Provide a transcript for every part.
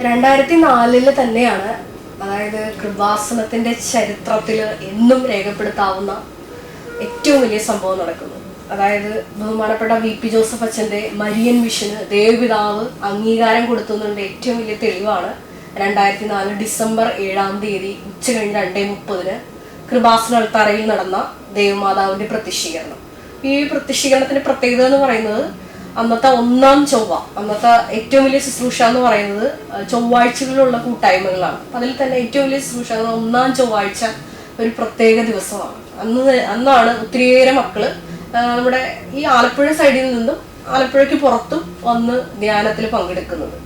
രണ്ടായിരത്തി നാലിൽ തന്നെയാണ് അതായത് കൃപാസനത്തിന്റെ ചരിത്രത്തിൽ എന്നും രേഖപ്പെടുത്താവുന്ന ഏറ്റവും വലിയ സംഭവം നടക്കുന്നത്. അതായത് ബഹുമാനപ്പെട്ട വി പി ജോസഫ് അച്ഛന്റെ മരിയൻ മിഷന് ദേവപിതാവ് അംഗീകാരം കൊടുത്തുന്നതിന്റെ ഏറ്റവും വലിയ തെളിവാണ് രണ്ടായിരത്തി നാല് ഡിസംബർ ഏഴാം തീയതി ഉച്ച കഴിഞ്ഞ് രണ്ടേ മുപ്പതിന് കൃപാസന തറയിൽ നടന്ന ദേവമാതാവിന്റെ പ്രത്യക്ഷീകരണം ഈ പ്രത്യക്ഷീകരണത്തിന്റെ പ്രത്യേകത എന്ന് പറയുന്നത് അന്നത്തെ ഒന്നാം ചൊവ്വ അന്നത്തെ ഏറ്റവും വലിയ ശുശ്രൂഷ എന്ന് പറയുന്നത് ചൊവ്വാഴ്ചകളിലുള്ള കൂട്ടായ്മകളാണ്. അതിൽ തന്നെ ഏറ്റവും വലിയ ശുശ്രൂഷ ഒന്നാം ചൊവ്വാഴ്ച ഒരു പ്രത്യേക ദിവസമാണ്. അന്ന് അന്നാണ് ഒത്തിരിയേറെ മക്കൾ നമ്മുടെ ഈ ആലപ്പുഴ സൈഡിൽ നിന്നും ആലപ്പുഴയ്ക്ക് പുറത്തും വന്ന് ധ്യാനത്തിൽ പങ്കെടുക്കുന്നത്.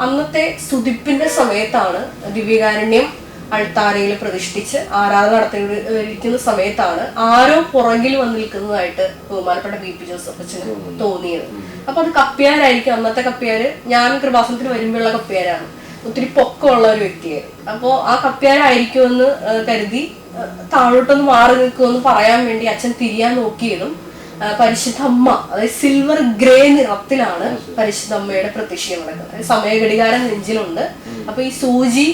അന്നത്തെ സ്തുതിപ്പിന്റെ സമയത്താണ് ദിവ്യകാരുണ്യം അൾത്താരയിൽ പ്രതിഷ്ഠിച്ച് ആരാധന നടത്തിയിരിക്കുന്ന സമയത്താണ് ആരോ പുറകിൽ വന്ന് നിൽക്കുന്നതായിട്ട് ബഹുമാനപ്പെട്ട ബി പി ജോസഫ് അച്ഛന് തോന്നിയത്. അപ്പൊ അത് കപ്പ്യാരായിരിക്കും അന്നത്തെ കപ്പ്യാര് ഞാൻ കൃപാസനത്തിന് വരുമ്പോഴുള്ള കപ്പ്യാരാണ് ഒത്തിരി പൊക്കമുള്ള ഒരു വ്യക്തിയായിരുന്നു അപ്പോൾ ആ കപ്പ്യാരായിരിക്കുമെന്ന് എന്ന് കരുതി താഴോട്ടൊന്ന് മാറി നിൽക്കുമെന്ന് പറയാൻ വേണ്ടി അച്ഛൻ തിരിയാൻ നോക്കിയതും പരിശുദ്ധ അമ്മ അതായത് സിൽവർ ഗ്രേ നിറത്തിലാണ് പരിശുദ്ധ അമ്മയുടെ പ്രത്യക്ഷീകരണം നടക്കുന്നത്. സമയഘടികാരം നെഞ്ചിലുണ്ട്. അപ്പൊ ഈ സൂചി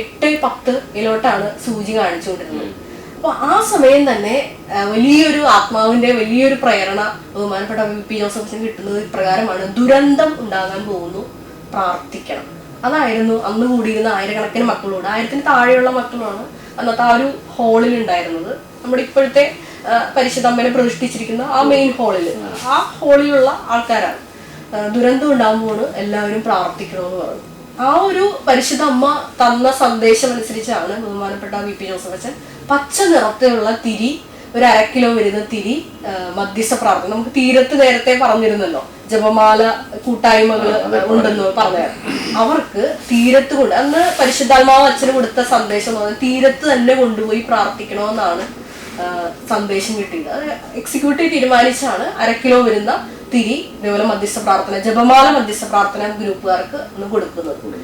എട്ട് പത്ത് ഇതിലോട്ടാണ് സൂചി കാണിച്ചുകൊണ്ടിരുന്നത്. അപ്പൊ ആ സമയം തന്നെ വലിയൊരു ആത്മാവിന്റെ വലിയൊരു പ്രേരണ ബഹുമാനപ്പെട്ട പി ജോസഫ് കിട്ടുന്നത് ഇപ്രകാരമാണ്. ദുരന്തം ഉണ്ടാകാൻ പോകുന്നു പ്രാർത്ഥിക്കണം. അതായിരുന്നു അന്ന് കൂടിയിരുന്ന ആയിരക്കണക്കിന് മക്കളോട് ആയിരത്തിന് താഴെയുള്ള മക്കളാണ് അന്നത്തെ ആ ഒരു ഹാളിൽ ഉണ്ടായിരുന്നത്. നമ്മുടെ ഇപ്പോഴത്തെ പരിശുദ്ധമ്പനെ പരിശുദ്ധ പ്രതിഷ്ഠിച്ചിരിക്കുന്ന ആ മെയിൻ ഹാളിൽ ആ ഹാളിലുള്ള ആൾക്കാരാണ്. ദുരന്തം ഉണ്ടാകുമ്പോൾ എല്ലാവരും പ്രാർത്ഥിക്കണമെന്ന് പറഞ്ഞു. ആ ഒരു പരിശുദ്ധ അമ്മ തന്ന സന്ദേശം അനുസരിച്ചാണ് ബഹുമാനപ്പെട്ട വി പി ജോസഫ് അച്ഛൻ പച്ച നിറത്തിലുള്ള തിരി ഒരു അര കിലോ വരുന്ന തിരി മധ്യസ്ഥ പ്രാർത്ഥന. നമുക്ക് തീരത്ത് നേരത്തെ പറഞ്ഞിരുന്നല്ലോ ജപമാല കൂട്ടായ്മകൾ ഉണ്ടെന്ന് പറഞ്ഞു. അവർക്ക് തീരത്ത് കൊണ്ട് അന്ന് പരിശുദ്ധാത്മാവ് അച്ഛന് കൊടുത്ത സന്ദേശം തീരത്ത് തന്നെ കൊണ്ടുപോയി പ്രാർത്ഥിക്കണമെന്നാണ് സന്ദേശം കിട്ടിയത്. അത് എക്സിക്യൂട്ടീവ് തീരുമാനിച്ചാണ് അര കിലോ വരുന്ന തിരി ഇതേപോലെ മധ്യസ്ഥ പ്രാർത്ഥന ജപമാല മധ്യസ്ഥ പ്രാർത്ഥന ഗ്രൂപ്പുകാർക്ക് ഒന്ന് കൊടുക്കുന്നത്.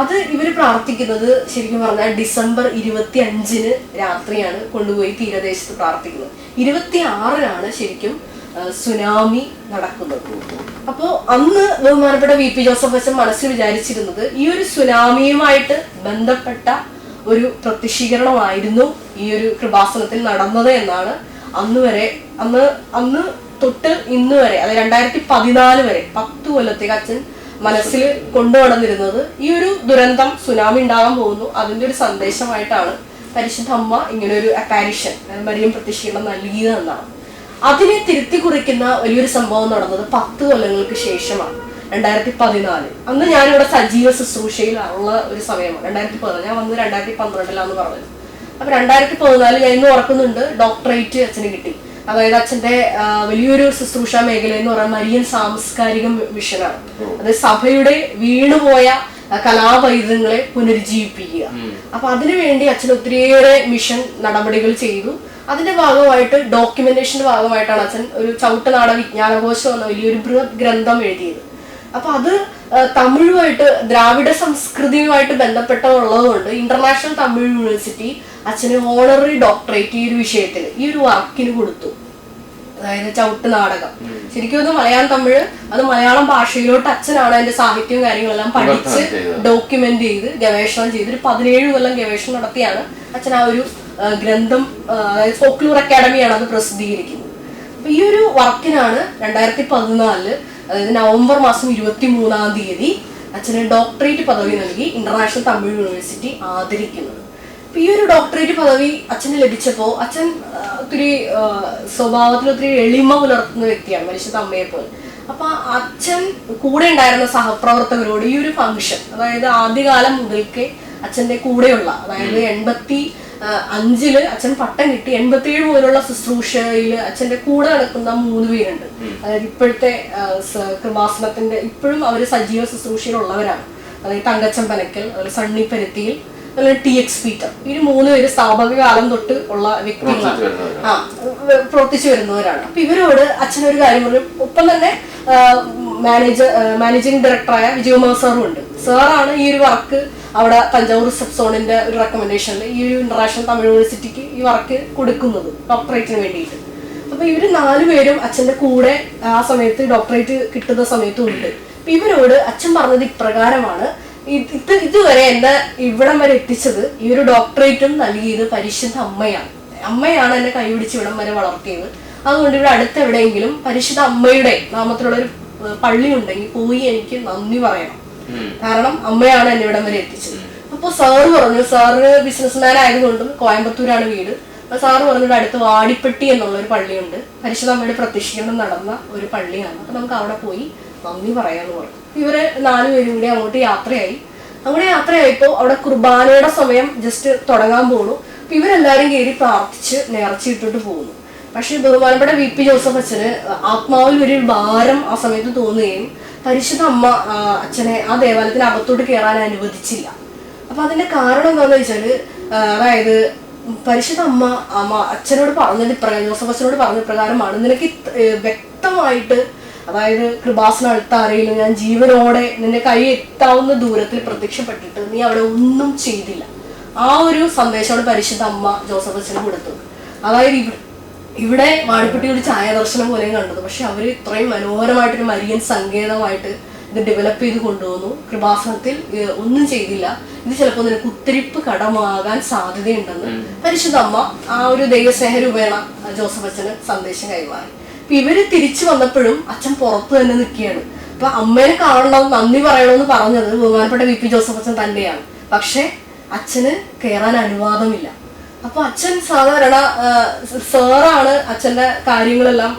അത് ഇവർ പ്രാർത്ഥിക്കുന്നത് ശരിക്കും പറഞ്ഞാൽ ഡിസംബർ ഇരുപത്തി അഞ്ചിന് രാത്രിയാണ് കൊണ്ടുപോയി തീരദേശത്ത് പ്രാർത്ഥിക്കുന്നത്. ഇരുപത്തി ആറിനാണ് ശരിക്കും സുനാമി നടക്കുന്നത്. അപ്പോ അന്ന് ബഹുമാനപ്പെട്ട വി പി ജോസഫ് അച്ഛൻ മനസ്സിൽ വിചാരിച്ചിരുന്നത് ഈ ഒരു സുനാമിയുമായിട്ട് ബന്ധപ്പെട്ട ഒരു പ്രത്യക്ഷീകരണമായിരുന്നു ഈ ഒരു കൃപാസനത്തിൽ നടന്നത് എന്നാണ് അന്ന് വരെ അന്ന് അന്ന് തൊട്ട് ഇന്ന് വരെ അതായത് രണ്ടായിരത്തി പതിനാല് വരെ പത്ത് കൊല്ലത്തേക്ക് അച്ഛൻ മനസ്സിൽ കൊണ്ടുവന്നിരുന്നത് ഈ ഒരു ദുരന്തം സുനാമി ഉണ്ടാകാൻ പോകുന്നു അതിന്റെ ഒരു സന്ദേശമായിട്ടാണ് പരിശുദ്ധ അമ്മ ഇങ്ങനെ ഒരു അപ്പാരിഷൻ മരിയം പ്രത്യക്ഷീകരണം നൽകിയതെന്നാണ് അതിനെ തിരുത്തി കുറിക്കുന്ന വലിയൊരു സംഭവം നടന്നത് പത്ത് കൊല്ലങ്ങൾക്ക് ശേഷമാണ് രണ്ടായിരത്തി പതിനാല് അന്ന് ഞാനിവിടെ സജീവ ശുശ്രൂഷയിൽ ഉള്ള ഒരു സമയമാണ് രണ്ടായിരത്തി പതിനാല് ഞാൻ വന്നത് രണ്ടായിരത്തി പന്ത്രണ്ടിലാന്ന് പറഞ്ഞത്. അപ്പൊ രണ്ടായിരത്തി പതിനാല് ഞാൻ ഇന്ന് ഓർക്കുന്നുണ്ട് ഡോക്ടറേറ്റ് അച്ഛന് കിട്ടി. അതായത് അച്ഛന്റെ വലിയൊരു ശുശ്രൂഷ മേഖല എന്ന് പറയുന്ന മരിയൻ സാംസ്കാരിക മിഷനാണ്. അത് സഭയുടെ വീണുപോയ കലാപൈതങ്ങളെ കലാപൈതൃകങ്ങളെ പുനരുജ്ജീവിപ്പിക്കുക. അപ്പൊ അതിനുവേണ്ടി അച്ഛൻ ഒത്തിരിയേറെ മിഷൻ നടപടികൾ ചെയ്തു. അതിന്റെ ഭാഗമായിട്ട് ഡോക്യുമെന്റേഷന്റെ ഭാഗമായിട്ടാണ് അച്ഛൻ ഒരു ചവിട്ടുനാട വിജ്ഞാനകോശം എന്ന വലിയൊരു ബൃഹത് ഗ്രന്ഥം എഴുതിയത്. അപ്പൊ അത് തമിഴുമായിട്ട് ദ്രാവിഡ സംസ്കൃതിയുമായിട്ട് ബന്ധപ്പെട്ടതുള്ളതുകൊണ്ട് ഇന്റർനാഷണൽ തമിഴ് യൂണിവേഴ്സിറ്റി അച്ഛന് ഓണററി ഡോക്ടറേറ്റ് ഈ ഒരു വിഷയത്തിൽ ഈ ഒരു വർക്കിന് കൊടുത്തു. അതായത് ചവിട്ട് നാടകം. ശരിക്കും അത് മലയാളം തമിഴ് അത് മലയാളം ഭാഷയിലോട്ട് അച്ഛനാണ് അതിന്റെ സാഹിത്യവും കാര്യങ്ങളെല്ലാം പഠിച്ച് ഡോക്യുമെന്റ് ചെയ്ത് ഗവേഷണം ചെയ്ത് ഒരു പതിനേഴ് കൊല്ലം ഗവേഷണം നടത്തിയാണ് അച്ഛൻ ആ ഒരു ഗ്രന്ഥം അതായത് ഫോക്ലൂർ അക്കാഡമിയാണ് അത് പ്രസിദ്ധീകരിക്കുന്നത്. അപ്പൊ ഈ ഒരു വർക്കിനാണ് രണ്ടായിരത്തി പതിനാലിൽ അതായത് നവംബർ മാസം ഇരുപത്തി മൂന്നാം തീയതി അച്ഛന് ഡോക്ടറേറ്റ് പദവി നൽകി ഇന്റർനാഷണൽ തമിഴ് യൂണിവേഴ്സിറ്റി ആദരിക്കുന്നത്. അപ്പൊ ഈ ഒരു ഡോക്ടറേറ്റ് പദവി അച്ഛന് ലഭിച്ചപ്പോ അച്ഛൻ ഒത്തിരി സ്വഭാവത്തിൽ ഒത്തിരി എളിമ പുലർത്തുന്ന വ്യക്തിയാണ് മനുഷ്യ അമ്മയെ പോലെ. അപ്പൊ അച്ഛൻ കൂടെ ഉണ്ടായിരുന്ന സഹപ്രവർത്തകരോട് ഈ ഒരു ഫംഗ്ഷൻ അതായത് ആദ്യകാലം മുതൽക്കേ അച്ഛന്റെ കൂടെയുള്ള അതായത് എൺപത്തി അഞ്ചിൽ അച്ഛൻ പട്ടം കിട്ടി. എൺപത്തിയേഴ് മുതലുള്ള ശുശ്രൂഷയിൽ അച്ഛന്റെ കൂടെ നടക്കുന്ന മൂന്ന് പേരുണ്ട്. അതായത് ഇപ്പോഴത്തെ കൃപാസനത്തിന്റെ ഇപ്പോഴും അവർ സജീവ ശുശ്രൂഷയിലുള്ളവരാണ്. അതായത് തങ്കച്ചൻ പനക്കൽ അതുപോലെ സണ്ണി പരുത്തിയിൽ അതുപോലെ ടി എക്സ് പീറ്റർ. ഈ മൂന്ന് പേര് സ്ഥാപക കാലം തൊട്ട് ഉള്ള വ്യക്തികളാണ്. ആ പ്രവർത്തിച്ചു വരുന്നവരാണ്. അപ്പൊ ഇവരോട് അച്ഛൻ ഒരു കാര്യം പറഞ്ഞു. ഒപ്പം തന്നെ മാനേജർ മാനേജിംഗ് ഡയറക്ടറായ വിജയകുമാർ സാറും ഉണ്ട്. സാറാണ് ഈ ഒരു വർക്ക് അവിടെ തഞ്ചാവൂർ റിസപ്റ്റ് സോണിന്റെ ഒരു റെക്കമെൻഡേഷനിൽ ഈ ഒരു ഇന്റർനാഷണൽ തമിഴ് യൂണിവേഴ്സിറ്റിക്ക് ഈ വർക്ക് കൊടുക്കുന്നത് ഡോക്ടറേറ്റിന് വേണ്ടിയിട്ട്. അപ്പൊ ഇവർ നാലുപേരും അച്ഛന്റെ കൂടെ ആ സമയത്ത് ഡോക്ടറേറ്റ് കിട്ടുന്ന സമയത്തും ഉണ്ട്. അപ്പൊ ഇവരോട് അച്ഛൻ പറഞ്ഞത് ഇപ്രകാരമാണ്. ഇത് ഇതുവരെ എന്നെ ഇവിടം വരെ എത്തിച്ചത് ഈ ഒരു ഡോക്ടറേറ്റും നൽകിയത് പരിശുദ്ധ അമ്മയാണ്. അമ്മയാണ് എന്നെ കൈപിടിച്ച് ഇവിടം വരെ വളർത്തിയത്. അതുകൊണ്ട് ഇവിടെ അടുത്ത് എവിടെയെങ്കിലും പരിശുദ്ധ അമ്മയുടെ നാമത്തിലുള്ള ഒരു പള്ളി ഉണ്ടെങ്കിൽ പോയി എനിക്ക് നന്ദി പറയണം. കാരണം അമ്മയാണ് എന്നെ ഇവിടം വരെ എത്തിച്ചത്. അപ്പൊ സാറ് പറഞ്ഞു സാറ് ബിസിനസ്മാൻ ആയതുകൊണ്ടും കോയമ്പത്തൂരാണ് വീട്. അപ്പൊ സാറ് പറഞ്ഞു അടുത്ത് വാടിപ്പെട്ടി എന്നുള്ള ഒരു പള്ളിയുണ്ട്. പരിശുദ്ധ അമ്മയുടെ പ്രത്യക്ഷീകരണം നടന്ന ഒരു പള്ളിയാണ്. അപ്പൊ നമുക്ക് അവിടെ പോയി നന്ദി പറയാന്ന് പറഞ്ഞു. ഇവർ നാലുപേരും കൂടി അങ്ങോട്ട് യാത്രയായി. അങ്ങനെ യാത്രയായപ്പോ അവിടെ കുർബാനയുടെ സമയം ജസ്റ്റ് തുടങ്ങാൻ പോണു. ഇവരെല്ലാരും കയറി പ്രാർത്ഥിച്ച് നേർച്ചയിട്ടിട്ട് പോകുന്നു. പക്ഷെ ബഹുമാനപ്പെട്ട വി പി ജോസഫ് അച്ഛന് ആത്മാവിൽ ഒരു ഭാരം ആ സമയത്ത് തോന്നുകയും പരിശുദ്ധ അമ്മ അച്ഛനെ ആ ദേവാലയത്തിന് അകത്തോട്ട് കയറാൻ അനുവദിച്ചില്ല. അപ്പൊ അതിന്റെ കാരണം എന്താണെന്ന് വെച്ചാൽ അതായത് പരിശുദ്ധ അമ്മ അമ്മ അച്ഛനോട് പറഞ്ഞത് ഇപ്രകാരം ജോസഫ് അച്ഛനോട് പറഞ്ഞ പ്രകാരമാണ് നിനക്ക് വ്യക്തമായിട്ട് അതായത് കൃപാസന അടുത്താരെങ്കിലും ഞാൻ ജീവനോടെ നിന്റെ കൈ എത്താവുന്ന ദൂരത്തിൽ പ്രത്യക്ഷപ്പെട്ടിട്ട് നീ അവിടെ ഒന്നും ചെയ്തില്ല. ആ ഒരു സന്ദേശമാണ് പരിശുദ്ധ അമ്മ ജോസഫ് അച്ഛന് കൊടുത്തത്. അതായത് ഇവിടെ വാഴപ്പെട്ടി ഒരു ഛായാദർശനം പോലെയും കണ്ടത്. പക്ഷെ അവർ ഇത്രയും മനോഹരമായിട്ടൊരു മരിയൻ സങ്കേതമായിട്ട് ഇത് ഡെവലപ്പ് ചെയ്ത് കൊണ്ടുവന്നു. കൃപാസനത്തിൽ ഒന്നും ചെയ്തില്ല. ഇത് ചിലപ്പോൾ നിനക്ക് കുത്തിരിപ്പ് കടമാകാൻ സാധ്യതയുണ്ടെന്ന് പരിശുദ്ധ അമ്മ ആ ഒരു ദൈവസ്നേഹ രൂപേണ ജോസഫ് അച്ഛന് സന്ദേശം കൈമാറി. അപ്പൊ ഇവർ തിരിച്ചു വന്നപ്പോഴും അച്ഛൻ പുറത്ത് തന്നെ നിൽക്കുകയാണ്. അപ്പൊ അമ്മേനെ കാണണം നന്ദി പറയണമെന്ന് പറഞ്ഞത് ബഹുമാനപ്പെട്ട വി പി ജോസഫ് അച്ഛൻ തന്നെയാണ്. പക്ഷെ അച്ഛന് കയറാൻ അനുവാദമില്ല. അപ്പൊ അച്ഛൻ സാധാരണ സാറാണ് അച്ഛന്റെ കാര്യങ്ങളെല്ലാം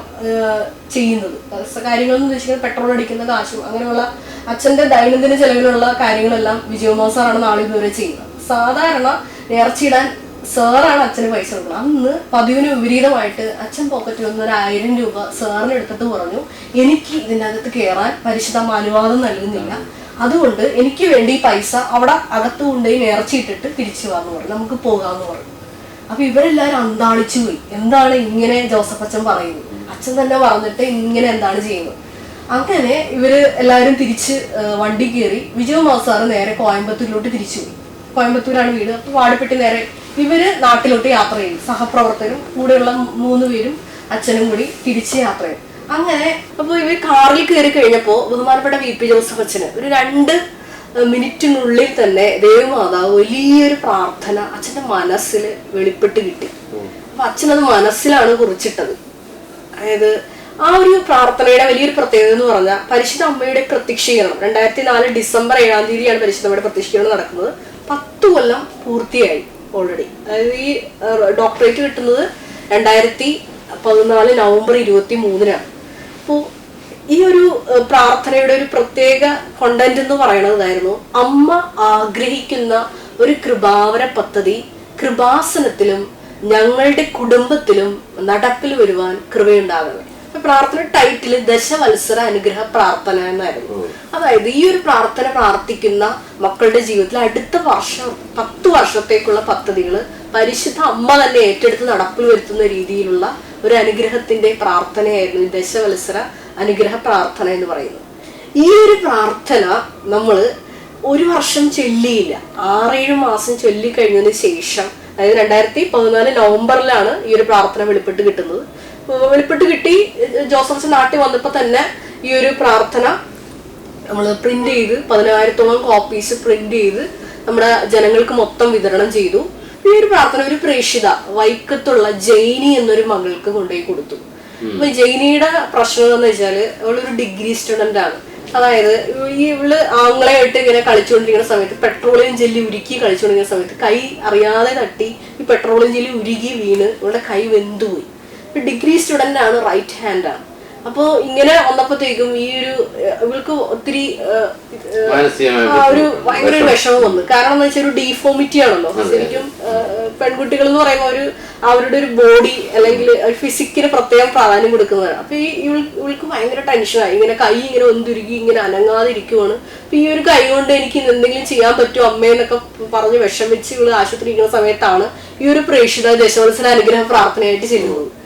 ചെയ്യുന്നത്. കാര്യങ്ങൾ എന്ന് ഉദ്ദേശിക്കുന്നത് പെട്രോൾ അടിക്കുന്ന കാശും അങ്ങനെയുള്ള അച്ഛന്റെ ദൈനംദിന ചെലവിലുള്ള കാര്യങ്ങളെല്ലാം വിജയകുമാർ സാറാണ് നാളെ ഇതുവരെ ചെയ്യുന്നത്. സാധാരണ നേർച്ചയിടാൻ സാറാണ് അച്ഛന് പൈസ കൊടുക്കുന്നത്. അന്ന് പതിവിന് വിപരീതമായിട്ട് അച്ഛൻ പോക്കറ്റിൽ നിന്ന് ഒരു ആയിരം രൂപ സാറിന് എടുത്തിട്ട് പറഞ്ഞു എനിക്ക് ഇതിന്റെ അകത്ത് കയറാൻ പരിശുദ്ധ അനുവാദം നൽകുന്നില്ല. അതുകൊണ്ട് എനിക്ക് വേണ്ടി പൈസ അവിടെ അകത്ത് കൊണ്ടുപോയി നേർച്ചയിട്ടിട്ട് തിരിച്ചു വാന്ന് പറഞ്ഞു. നമുക്ക് പോകാന്ന് പറഞ്ഞു. അപ്പൊ ഇവരെല്ലാരും അന്താളിച്ചു പോയി. എന്താണ് ഇങ്ങനെ ജോസഫ് അച്ഛൻ പറയുന്നത്? അച്ഛൻ തന്നെ പറഞ്ഞിട്ട് ഇങ്ങനെ എന്താണ് ചെയ്യുന്നത്? അങ്ങനെ ഇവർ എല്ലാവരും തിരിച്ച് വണ്ടി കയറി വിജയ് മാസാറ് നേരെ കോയമ്പത്തൂരിലോട്ട് തിരിച്ചു പോയി. കോയമ്പത്തൂരാണ് വീട്. അപ്പൊ വാടിപ്പെട്ടി നേരെ ഇവർ നാട്ടിലോട്ട് യാത്ര ചെയ്തു. സഹപ്രവർത്തകരും കൂടെയുള്ള മൂന്ന് പേരും അച്ഛനും കൂടി തിരിച്ച് യാത്ര ചെയ്തു. അങ്ങനെ അപ്പൊ ഇവർ കാറിൽ കയറി കഴിഞ്ഞപ്പോ ബഹുമാനപ്പെട്ട വി പി ജോസഫ് അച്ഛന് ഒരു രണ്ട് മിനിറ്റിനുള്ളിൽ തന്നെ ദേവമാതാവ് വലിയൊരു പ്രാർത്ഥന അച്ഛന്റെ മനസ്സിൽ വെളിപ്പെട്ട് കിട്ടി. അപ്പൊ അച്ഛനത് മനസ്സിലാണ് കുറിച്ചിട്ടത്. അതായത് ആ ഒരു പ്രാർത്ഥനയുടെ വലിയൊരു പ്രത്യേകത എന്ന് പറഞ്ഞാൽ പരിശുദ്ധ അമ്മയുടെ പ്രത്യക്ഷീകരണം. രണ്ടായിരത്തി നാല് ഡിസംബർ ഏഴാം തീയതിയാണ് പരിശുദ്ധ അമ്മയുടെ പ്രത്യക്ഷീകരണം നടക്കുന്നത്. പത്ത് കൊല്ലം പൂർത്തിയായി ഓൾറെഡി അതായത് ഈ ഡോക്ടറേറ്റ് കിട്ടുന്നത് രണ്ടായിരത്തി പതിനാല് നവംബർ ഇരുപത്തി മൂന്നിനാണ് അപ്പോൾ ഈ ഒരു പ്രാർത്ഥനയുടെ ഒരു പ്രത്യേക കണ്ടന്റ് എന്ന് പറയുന്നതായിരുന്നു അമ്മ ആഗ്രഹിക്കുന്ന ഒരു കൃപാവര പദ്ധതി കൃപാസനത്തിലും ഞങ്ങളുടെ കുടുംബത്തിലും നടപ്പിൽ വരുവാൻ കൃപയുണ്ടാകണം. പ്രാർത്ഥന ടൈറ്റിൽ ദശവത്സര അനുഗ്രഹ പ്രാർത്ഥന എന്നായിരുന്നു. അതായത് ഈ ഒരു പ്രാർത്ഥന പ്രാർത്ഥിക്കുന്ന മക്കളുടെ ജീവിതത്തിൽ അടുത്ത വർഷം പത്ത് വർഷത്തേക്കുള്ള പദ്ധതികൾ പരിശുദ്ധ അമ്മ തന്നെ ഏറ്റെടുത്ത് നടപ്പിൽ വരുത്തുന്ന രീതിയിലുള്ള ഒരു അനുഗ്രഹത്തിന്റെ പ്രാർത്ഥനയായിരുന്നു ദശവത്സര അനുഗ്രഹ പ്രാർത്ഥന എന്ന് പറയുന്നത്. ഈ ഒരു പ്രാർത്ഥന നമ്മൾ ഒരു വർഷം ചൊല്ലിയില്ല. ആറേഴ് മാസം ചൊല്ലി കഴിഞ്ഞതിന് ശേഷം അതായത് രണ്ടായിരത്തി പതിനാല് നവംബറിലാണ് ഈ ഒരു പ്രാർത്ഥന വെളിപ്പെട്ട് കിട്ടുന്നത്. വെളിപ്പെട്ട് കിട്ടി ജോസഫ്സ് നാട്ടിൽ വന്നപ്പോൾ തന്നെ ഈ ഒരു പ്രാർത്ഥന നമ്മൾ പ്രിന്റ് ചെയ്ത് പതിനായിരത്തോളം കോപ്പീസ് പ്രിന്റ് ചെയ്ത് നമ്മുടെ ജനങ്ങൾക്ക് മൊത്തം വിതരണം ചെയ്തു. ഈ ഒരു പ്രാർത്ഥന ഒരു പ്രേക്ഷിത. വൈക്കത്തുള്ള ജൈനി എന്നൊരു മകൾക്ക് കൊണ്ടുപോയി കൊടുത്തു. അപ്പൊ ജൈനിയുടെ പ്രശ്നം എന്ന് വെച്ചാൽ അവളൊരു ഡിഗ്രി സ്റ്റുഡന്റ് ആണ്. അതായത് ഈ ഇവൾ ആംഗ്ലയായിട്ട് ഇങ്ങനെ കളിച്ചുകൊണ്ടിരിക്കുന്ന സമയത്ത് പെട്രോളിയം ജെല്ലി ഉരുക്കി കളിച്ചുകൊണ്ടിരിക്കുന്ന സമയത്ത് കൈ അറിയാതെ തട്ടി ഈ പെട്രോളിയം ജെല്ലി ഉരുകി വീണ് ഇവളുടെ കൈ വെന്തുപോയി. ഡിഗ്രി സ്റ്റുഡന്റ് ആണ് റൈറ്റ് ഹാൻഡ് ആണ്. അപ്പോൾ ഇങ്ങനെ വന്നപ്പോഴത്തേക്കും ഈ ഒരു ഇവൾക്ക് ഒത്തിരി ഒരു ഭയങ്കര ഒരു വിഷമം. വന്നു. കാരണം എന്ന് വെച്ചാൽ ഒരു ഡീഫോമിറ്റി ആണല്ലോ. ശരിക്കും പെൺകുട്ടികൾ എന്ന് പറയുമ്പോൾ ഒരു അവരുടെ ഒരു ബോഡി അല്ലെങ്കിൽ ഫിസിക്കിന് പ്രത്യേകം പ്രാധാന്യം കൊടുക്കുന്നതാണ്. അപ്പൊ ഈ ഇവൾ- ഇവൾക്ക് ഭയങ്കര ടെൻഷനായി ഇങ്ങനെ കൈ ഇങ്ങനെ ഒന്തുരുകി ഇങ്ങനെ അനങ്ങാതെ ഇരിക്കുവാണ്. അപ്പൊ ഈ ഒരു കൈ കൊണ്ട് എനിക്ക് എന്തെങ്കിലും ചെയ്യാൻ പറ്റുമോ അമ്മയെന്നൊക്കെ പറഞ്ഞ് വിഷമിച്ച് ഇവൾ ആശുപത്രി ഇരിക്കുന്ന സമയത്താണ് ഈ ഒരു പ്രേക്ഷിത ദശവത്സര അനുഗ്രഹ പ്രാർത്ഥനയായിട്ട് ചെല്ലുന്നത്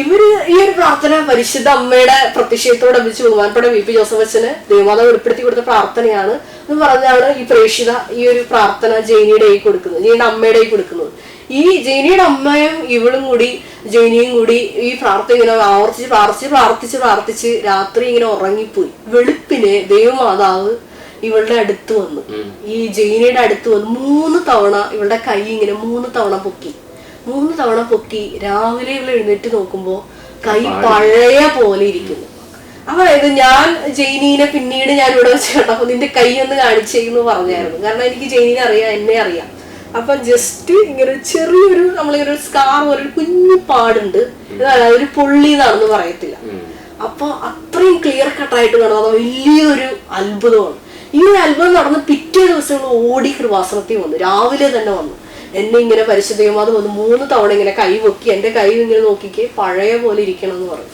ഇവർ ഈ ഒരു പ്രാർത്ഥന പരിശുദ്ധ അമ്മയുടെ പ്രത്യക്ഷയത്തോടനുബന്ധിച്ച് ബഹുമാനപ്പെട്ട വി പി ജോസഫ് അച്ഛന് ദേവമാതാവ് വെളിപ്പെടുത്തി കൊടുത്ത പ്രാർത്ഥനയാണ് എന്ന് പറഞ്ഞാണ് ഈ പ്രേക്ഷിത ഈ ഒരു പ്രാർത്ഥന ജൈനിയുടെ കൈ കൊടുക്കുന്നത് ജൈനിയുടെ അമ്മയുടെ കൈ കൊടുക്കുന്നത്. ഈ ജൈനിയുടെ അമ്മയും ഇവളും കൂടി ജൈനിയും കൂടി ഈ പ്രാർത്ഥന ഇങ്ങനെ ആവർത്തിച്ച് പ്രാർത്ഥിച്ച് പ്രാർത്ഥിച്ച് പ്രാർത്ഥിച്ച് രാത്രി ഇങ്ങനെ ഉറങ്ങിപ്പോയി. വെളുപ്പിന് ദൈവമാതാവ് ഇവളുടെ അടുത്ത് വന്നു. ഈ ജൈനയുടെ അടുത്ത് വന്നു മൂന്ന് തവണ ഇവളുടെ കൈ ഇങ്ങനെ മൂന്ന് തവണ പൊക്കി. മൂന്ന് തവണ പൊക്കി രാവിലെ ഇവൾ എഴുന്നേറ്റ് നോക്കുമ്പോ കൈ പഴയ പോലെ ഇരിക്കുന്നു. അതായത് ഞാൻ ജൈനീനെ പിന്നീട് ഞാൻ ഇവിടെ വെച്ച് അപ്പൊ നിന്റെ കൈ ഒന്ന് കാണിച്ചേന്ന് പറഞ്ഞായിരുന്നു. കാരണം എനിക്ക് ജൈനീനെ അറിയാം എന്നെ അറിയാം. അപ്പൊ ജസ്റ്റ് ഇങ്ങനെ ചെറിയൊരു നമ്മളിങ്ങനെ ഒരു സ്കാർ പോലെ ഒരു കുഞ്ഞു പാടുണ്ട്. ഒരു പൊള്ളി എന്നാണെന്ന് പറയത്തില്ല. അപ്പൊ അത്രയും ക്ലിയർ കട്ടായിട്ട് കാണും. അത് വലിയൊരു അത്ഭുതമാണ്. ഈ ഒരു അത്ഭുതം നടന്ന് പിറ്റേ ദിവസങ്ങൾ ഓടി കൃപാസനത്തിൽ വന്നു. രാവിലെ തന്നെ വന്നു. എന്നെ ഇങ്ങനെ പരിശുദ്ധമാത് വന്ന് മൂന്ന് തവണ ഇങ്ങനെ കൈ പൊക്കി എന്റെ കൈ ഇങ്ങനെ നോക്കിക്ക് പഴയ പോലെ ഇരിക്കണം എന്ന് പറഞ്ഞു.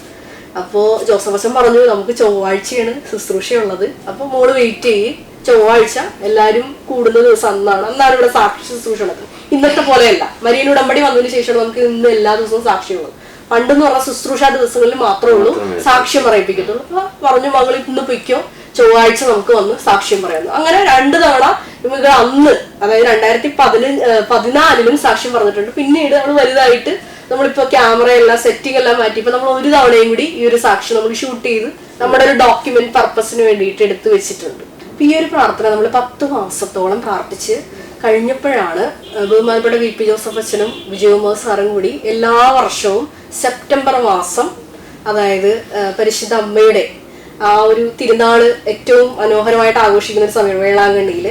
അപ്പോ ജോസഫസൻ പറഞ്ഞു നമുക്ക് ചൊവ്വാഴ്ചയാണ് ശുശ്രൂഷയുള്ളത്. അപ്പൊ മോൾ വെയിറ്റ് ചെയ്യ്. ചൊവ്വാഴ്ച എല്ലാരും കൂടുന്ന ദിവസം അന്നാണ്. അന്നാണ് ഇവിടെ സാക്ഷി ശുശ്രൂഷ നടക്കുന്നത് ഇന്നത്തെ പോലെയല്ല. മരിയൻ ഉടമ്പടി വന്നതിന് ശേഷമാണ് നമുക്ക് ഇന്ന് എല്ലാ ദിവസവും സാക്ഷിയുള്ളത് പണ്ടെന്ന് പറഞ്ഞ ശുശ്രൂഷ ദിവസങ്ങളിൽ മാത്രമേ ഉള്ളൂ. സാക്ഷ്യം പറയിപ്പിക്കത്തുള്ളൂ. അപ്പൊ പറഞ്ഞു മകൾ ഇന്ന് പൊയ്ക്കോ. ചൊവ്വാഴ്ച നമുക്ക് വന്ന് സാക്ഷ്യം പറയുന്നു. അങ്ങനെ രണ്ട് തവണ ഇവർ അന്ന് അതായത് രണ്ടായിരത്തി പതിനഞ്ച് പതിനാലിലും സാക്ഷ്യം പറഞ്ഞിട്ടുണ്ട്. പിന്നീട് നമ്മൾ വലുതായിട്ട് നമ്മളിപ്പോ ക്യാമറ എല്ലാം സെറ്റിംഗ് എല്ലാം മാറ്റി ഇപ്പൊ നമ്മൾ ഒരു തവണയും കൂടി ഈ ഒരു സാക്ഷ്യം നമ്മൾ ഷൂട്ട് ചെയ്ത് നമ്മുടെ ഒരു ഡോക്യുമെന്റ് പർപ്പസിന് വേണ്ടിയിട്ട് എടുത്തു വെച്ചിട്ടുണ്ട്. അപ്പൊ ഈ ഒരു പ്രാർത്ഥന നമ്മൾ പത്ത് മാസത്തോളം പ്രാർത്ഥിച്ച് കഴിഞ്ഞപ്പോഴാണ് ബഹുമാനപ്പെട്ട വി പി ജോസഫ് അച്ഛനും വിജയകുമാർ സാറും കൂടി എല്ലാ വർഷവും സെപ്റ്റംബർ മാസം അതായത് പരിശുദ്ധ അമ്മയുടെ ആ ഒരു തിരുനാൾ ഏറ്റവും മനോഹരമായിട്ട് ആഘോഷിക്കുന്ന ഒരു സമയം വേളാങ്കണ്ണിയിൽ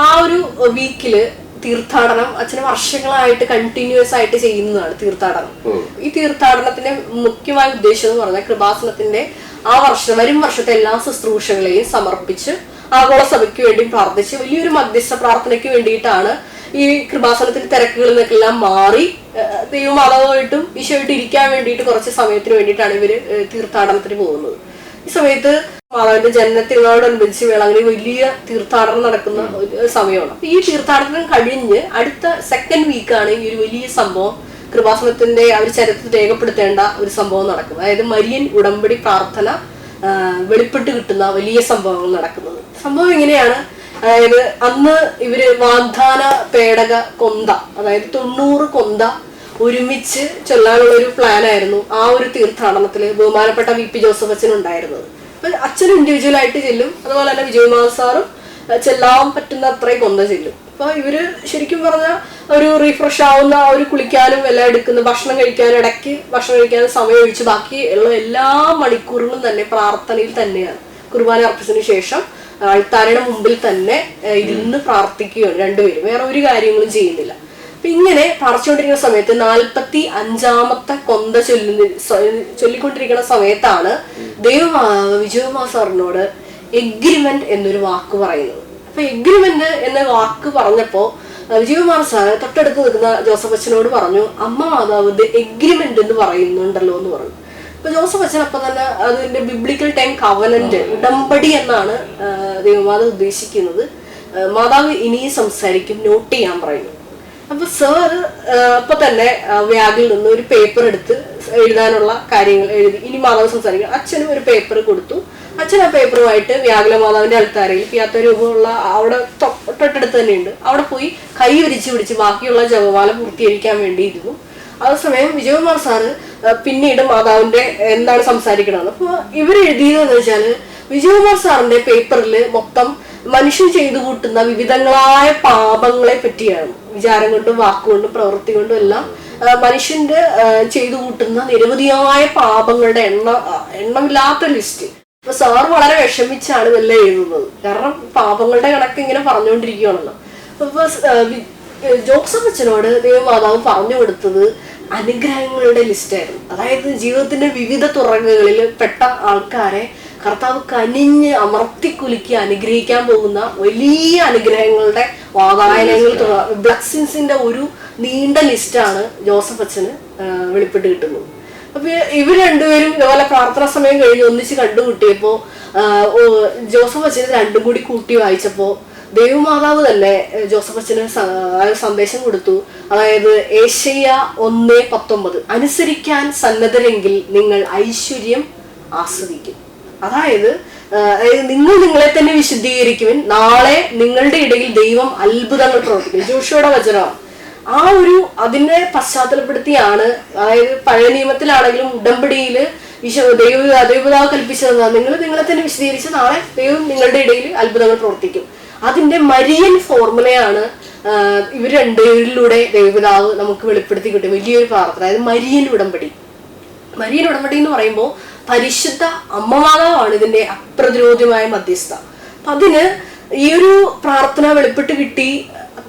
ആ ഒരു വീക്കിൽ തീർത്ഥാടനം അച്ഛന് വർഷങ്ങളായിട്ട് കണ്ടിന്യൂസ് ആയിട്ട് ചെയ്യുന്നതാണ് തീർത്ഥാടനം. ഈ തീർത്ഥാടനത്തിന്റെ മുഖ്യമായ ഉദ്ദേശം എന്ന് പറഞ്ഞാൽ കൃപാസനത്തിന്റെ ആ വർഷം വരും വർഷത്തെ എല്ലാ ശുശ്രൂഷകളെയും സമർപ്പിച്ച് ആഗോള സഭയ്ക്ക് വേണ്ടി പ്രാർത്ഥിച്ച് വലിയൊരു മധ്യസ്ഥ പ്രാർത്ഥനയ്ക്ക് വേണ്ടിയിട്ടാണ് ഈ കൃപാസനത്തിന്റെ തിരക്കുകളിൽ നിന്നൊക്കെല്ലാം മാറി ഏഹ്, ദൈവമാതാവുമായിട്ടും ഈശോയായിട്ട് ഇരിക്കാൻ വേണ്ടിയിട്ട് കുറച്ച് സമയത്തിന് വേണ്ടിയിട്ടാണ് ഇവർ തീർത്ഥാടനത്തിന് പോകുന്നത്. ഈ സമയത്ത് മാതാവിന്റെ ജനനത്തിനോടനുബന്ധിച്ച് വേളാങ്കണ്ണി വലിയ തീർത്ഥാടനം നടക്കുന്ന ഒരു സമയമാണ്. അപ്പൊ ഈ തീർത്ഥാടനം കഴിഞ്ഞ് അടുത്ത സെക്കൻഡ് വീക്കാണ് ഈ ഒരു വലിയ സംഭവം. കൃപാസനത്തിന്റെ ആ ഒരു ചരിത്രത്തിൽ രേഖപ്പെടുത്തേണ്ട ഒരു സംഭവം നടക്കുന്നത്. അതായത് മരിയൻ ഉടമ്പടി പ്രാർത്ഥന വെളിപ്പെട്ട് കിട്ടുന്ന വലിയ സംഭവങ്ങൾ നടക്കുന്നത്. സംഭവം എങ്ങനെയാണ്? അതായത് അന്ന് ഇവർ വാഗ്ദാന പേടക കൊന്ത അതായത് തൊണ്ണൂറ് കൊന്ത ഒരുമിച്ച് ചൊല്ലാനുള്ള ഒരു പ്ലാൻ ആയിരുന്നു ആ ഒരു തീർത്ഥാടനത്തിൽ ബഹുമാനപ്പെട്ട വി പി ജോസഫ് അച്ഛൻ ഉണ്ടായിരുന്നത്. അപ്പൊ അച്ഛൻ ഇൻഡിവിജ്വൽ ആയിട്ട് ചെല്ലും. അതുപോലെ തന്നെ വിജയകുമാർ സാറും ചെല്ലാൻ പറ്റുന്ന അത്രയും കൊന്ത ചെല്ലും. അപ്പൊ ഇവർ ശരിക്കും പറഞ്ഞ ഒരു റീഫ്രഷ് ആവുന്ന ഒരു കുളിക്കാനും എല്ലാം എടുക്കുന്ന ഭക്ഷണം കഴിക്കാനും ഇടയ്ക്ക് ഭക്ഷണം കഴിക്കാനും സമയം ഒഴിച്ച് ബാക്കി ഉള്ള എല്ലാ മണിക്കൂറുകളും തന്നെ പ്രാർത്ഥനയിൽ തന്നെയാണ്. കുർബാന അർപ്പിച്ചതിന് ശേഷം അൾത്താരയുടെ മുമ്പിൽ തന്നെ ഇരുന്ന് പ്രാർത്ഥിക്കുകയാണ് രണ്ടുപേരും. വേറെ ഒരു കാര്യങ്ങളും ചെയ്യുന്നില്ല. അപ്പൊ ഇങ്ങനെ പറിച്ചുകൊണ്ടിരിക്കുന്ന സമയത്ത് നാൽപ്പത്തി അഞ്ചാമത്തെ കൊന്ത ചൊല്ലുന്ന ചൊല്ലിക്കൊണ്ടിരിക്കുന്ന സമയത്താണ് ദൈവമാ വിജയകുമാർ സാറിനോട് എഗ്രിമെന്റ് എന്നൊരു വാക്ക് പറയുന്നത്. അപ്പൊ എഗ്രിമെന്റ് എന്ന വാക്ക് പറഞ്ഞപ്പോ വിജയകുമാർ സാർ തൊട്ടടുത്ത് നിൽക്കുന്ന ജോസഫ് അച്ഛനോട് പറഞ്ഞു അമ്മ മാതാവ് എഗ്രിമെന്റ് എന്ന് പറയുന്നുണ്ടല്ലോ എന്ന് പറഞ്ഞു. അപ്പൊ ജോസഫ് അച്ഛൻ അപ്പൊ തന്നെ അതിന്റെ ബിബ്ലിക്കൽ ടൈം കവനന്റ് ഉടമ്പടി എന്നാണ് ദൈവമാത ദൈവമാതാവ് ഉദ്ദേശിക്കുന്നത്. മാതാവ് ഇനിയും സംസാരിക്കും നോട്ട് ചെയ്യാൻ പറയുന്നു. അപ്പൊ സാർ അപ്പൊ തന്നെ വ്യാഗിൽ നിന്ന് ഒരു പേപ്പർ എടുത്ത് എഴുതാനുള്ള കാര്യങ്ങൾ എഴുതി. ഇനി മാതാവ് സംസാരിക്കണം. അച്ഛനും ഒരു പേപ്പർ കൊടുത്തു. അച്ഛൻ ആ പേപ്പറുമായിട്ട് വ്യാകുല മാതാവിന്റെ അൽത്താരയിൽ പിയാത്ത രൂപമുള്ള അവിടെ തൊട്ടടുത്ത് തന്നെയുണ്ട്. അവിടെ പോയി കൈ വിരിച്ച് പിടിച്ച് ബാക്കിയുള്ള ജപമാല പൂർത്തീകരിക്കാൻ വേണ്ടിയിരുന്നു. അതേസമയം വിജയകുമാർ സാറ് പിന്നീട് മാതാവിന്റെ എന്താണ് സംസാരിക്കണമെന്ന് അപ്പൊ ഇവർ എഴുതിയതെന്ന് വെച്ചാൽ വിജയകുമാർ സാറിന്റെ പേപ്പറിൽ മൊത്തം മനുഷ്യൻ ചെയ്തു കൂട്ടുന്ന വിവിധങ്ങളായ പാപങ്ങളെ പറ്റിയാണ്. വിചാരം കൊണ്ടും വാക്കുകൊണ്ടും പ്രവൃത്തി കൊണ്ടും എല്ലാം മനുഷ്യന്റെ ചെയ്തു കൂട്ടുന്ന നിരവധിയായ പാപങ്ങളുടെ എണ്ണ എണ്ണമില്ലാത്ത ലിസ്റ്റ്. അപ്പൊ സാർ വളരെ വിഷമിച്ചാണ് ഇതെല്ലാം എഴുതുന്നത്. കാരണം പാപങ്ങളുടെ കണക്ക് ഇങ്ങനെ പറഞ്ഞുകൊണ്ടിരിക്കുകയാണല്ലോ. അപ്പൊ ജോക്സഫ് അച്ഛനോട് ദൈവമാതാവ് പറഞ്ഞു കൊടുത്തത് അനുഗ്രഹങ്ങളുടെ ലിസ്റ്റായിരുന്നു. അതായത് ജീവിതത്തിന്റെ വിവിധ തുറങ്ങുകളിൽ പെട്ട ആൾക്കാരെ കർത്താവ് കനിഞ്ഞ് അമർത്തിക്കുലുക്കി അനുഗ്രഹിക്കാൻ പോകുന്ന വലിയ അനുഗ്രഹങ്ങളുടെ വാതായനങ്ങൾ ബ്ലസ്സിങ്സിന്റെ ഒരു നീണ്ട ലിസ്റ്റാണ് ജോസഫ് അച്ഛന് വെളിപ്പെട്ട് കിട്ടുന്നത്. അപ്പൊ ഇവർ രണ്ടുപേരും ഇതുപോലെ പ്രാർത്ഥനാ സമയം കഴിഞ്ഞ് ഒന്നിച്ച് കണ്ടുമുട്ടിയപ്പോ ജോസഫ് അച്ഛന് രണ്ടും കൂടി കൂട്ടി വായിച്ചപ്പോ ദൈവമാതാവ് തന്നെ ജോസഫ് അച്ഛന് സന്ദേശം കൊടുത്തു. അതായത് ഏഷ്യ ഒന്ന് പത്തൊമ്പത് അനുസരിക്കാൻ സന്നദ്ധരെങ്കിൽ നിങ്ങൾ ഐശ്വര്യം ആസ്വദിക്കും. അതായത് നിങ്ങൾ നിങ്ങളെ തന്നെ വിശുദ്ധീകരിക്കുവിൻ നാളെ നിങ്ങളുടെ ഇടയിൽ ദൈവം അത്ഭുതങ്ങൾ പ്രവർത്തിക്കും. ജോഷിയുടെ വചനമാണ് ആ ഒരു അതിനെ പശ്ചാത്തലപ്പെടുത്തിയാണ് അതായത് പഴയ നിയമത്തിലാണെങ്കിലും ഉടമ്പടിയിൽ ഈശോ ദൈവ ദൈവതാവ് കൽപ്പിച്ചതാണ് നിങ്ങൾ നിങ്ങളെ തന്നെ വിശദീകരിച്ച് നാളെ ദൈവം നിങ്ങളുടെ ഇടയിൽ അത്ഭുതങ്ങൾ പ്രവർത്തിക്കും. അതിന്റെ മരിയൻ ഫോർമുലയാണ് ഇവർ രണ്ടുപേരിലൂടെ ദൈവതാവ് നമുക്ക് വെളിപ്പെടുത്തി കിട്ടും. വലിയൊരു പ്രാർത്ഥന. അതായത് മരിയൻ ഉടമ്പടി. മരിയൻ ഉടമ്പടി എന്ന് പറയുമ്പോൾ പരിശുദ്ധ അമ്മമാതാവാണ് ഇതിന്റെ അപ്രതിരോധ്യമായ മധ്യസ്ഥ. അപ്പൊ അതിന് ഈ ഒരു പ്രാർത്ഥന വെളിപ്പെട്ട് കിട്ടി.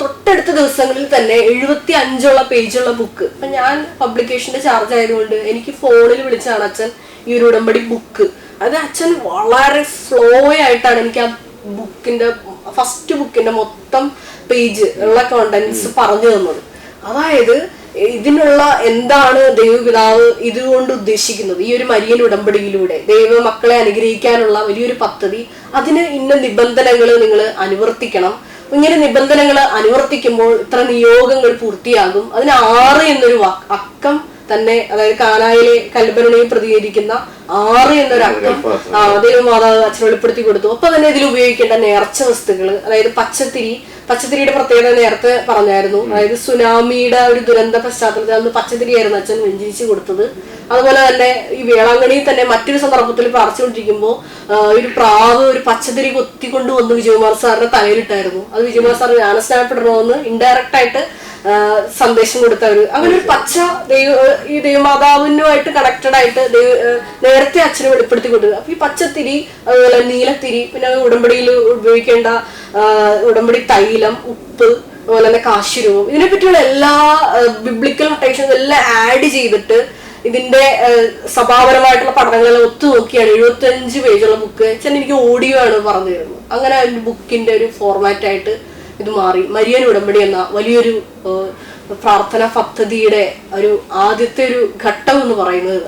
തൊട്ടടുത്ത ദിവസങ്ങളിൽ തന്നെ എഴുപത്തി അഞ്ചുള്ള പേജുള്ള ബുക്ക് അപ്പൊ ഞാൻ പബ്ലിക്കേഷന്റെ ചാർജ് ആയതുകൊണ്ട് എനിക്ക് ഫോണിൽ വിളിച്ചാണ് അച്ഛൻ ഈ ഒരു ഉടമ്പടി ബുക്ക് അത് അച്ഛൻ വളരെ ഫ്ലോ ആയിട്ടാണ് എനിക്ക് ആ ബുക്കിന്റെ ഫസ്റ്റ് ബുക്കിന്റെ മൊത്തം പേജ് ഉള്ള കോണ്ടന്റ്സ് പറഞ്ഞു തന്നത്. അതായത് ഇതിനുള്ള എന്താണ് ദൈവപിതാവ് ഇതുകൊണ്ട് ഉദ്ദേശിക്കുന്നത്? ഈ ഒരു മരിയൻ ഉടമ്പടിയിലൂടെ ദൈവ മക്കളെ അനുഗ്രഹിക്കാനുള്ള വലിയൊരു പദ്ധതി അതിന് ഇന്ന നിബന്ധനകൾ നിങ്ങൾ അനുവർത്തിക്കണം. ഇങ്ങനെ നിബന്ധനകൾ അനുവർത്തിക്കുമ്പോൾ ഇത്ര നിയോഗങ്ങൾ പൂർത്തിയാകും. അതിന് ആറ് എന്നൊരു അക്കം തന്നെ അതായത് കാനായിലെ കൽപ്പനയിൽ പ്രതികരിക്കുന്ന ആറ് എന്നൊരു അക്കം ദൈവം മാതാവ് അച്ഛൻ വെളിപ്പെടുത്തി കൊടുത്തു. അപ്പൊ തന്നെ ഇതിൽ ഉപയോഗിക്കേണ്ട നേർച്ച വസ്തുക്കൾ അതായത് പച്ചത്തിരി പച്ചത്തിരിയുടെ പ്രത്യേകത നേരത്തെ പറഞ്ഞായിരുന്നു. അതായത് സുനാമിയുടെ ഒരു ദുരന്ത പശ്ചാത്തലത്തിൽ അന്ന് പച്ചത്തിരിയായിരുന്നു അച്ഛൻ വെഞ്ചരിച്ചു കൊടുത്തത്. അതുപോലെ തന്നെ ഈ വേളാങ്കണിയിൽ തന്നെ മറ്റൊരു സന്ദർഭത്തിൽ പറിച്ചുകൊണ്ടിരിക്കുമ്പോൾ ഒരു പ്രാവ് ഒരു പച്ചത്തിരി കൊത്തിക്കൊണ്ടു വന്ന് വിജയകുമാർ സാറിന്റെ തലയിലിട്ടായിരുന്നു. അത് വിജയകുമാർ സാർ ജ്ഞാനസ്നാനപ്പെടണമെന്ന് ഇൻഡയറക്റ്റ് ആയിട്ട് സന്ദേശം കൊടുത്തവര്. അങ്ങനെ പച്ച ദൈവ ഈ ദൈവമാതാവിനുമായിട്ട് കണക്റ്റഡ് ആയിട്ട് ദൈവ നേരത്തെ അച്ഛന് വെളിപ്പെടുത്തി കൊടുത്തത് അപ്പൊ ഈ പച്ചത്തിരി അതുപോലെ നീലത്തിരി പിന്നെ ഉടമ്പടിയിൽ ഉപയോഗിക്കേണ്ട ഉടമ്പടി തൈലം ഉപ്പ് അതുപോലെ തന്നെ കാശുരൂപം ഇതിനെ പറ്റിയുള്ള എല്ലാ ബിബ്ലിക്കൽ നൊട്ടേഷൻസ് എല്ലാം ആഡ് ചെയ്തിട്ട് ഇതിന്റെ സ്വഭാവപരമായിട്ടുള്ള പഠനങ്ങൾ ഒത്തു നോക്കിയാണ്. എഴുപത്തി അഞ്ച് പേജുള്ള ബുക്ക് അച്ഛൻ എനിക്ക് ഓഡിയോ ആണ് പറഞ്ഞു തരുന്നത് അങ്ങനെ ബുക്കിന്റെ ഒരു ഫോർമാറ്റ് ആയിട്ട് ഇത് മാറി. മരിയൻ ഉടമ്പടി എന്ന വലിയൊരു പ്രാർത്ഥനാ പദ്ധതിയുടെ ഒരു ആദ്യത്തെ ഒരു ഘട്ടം എന്ന് പറയുന്നത്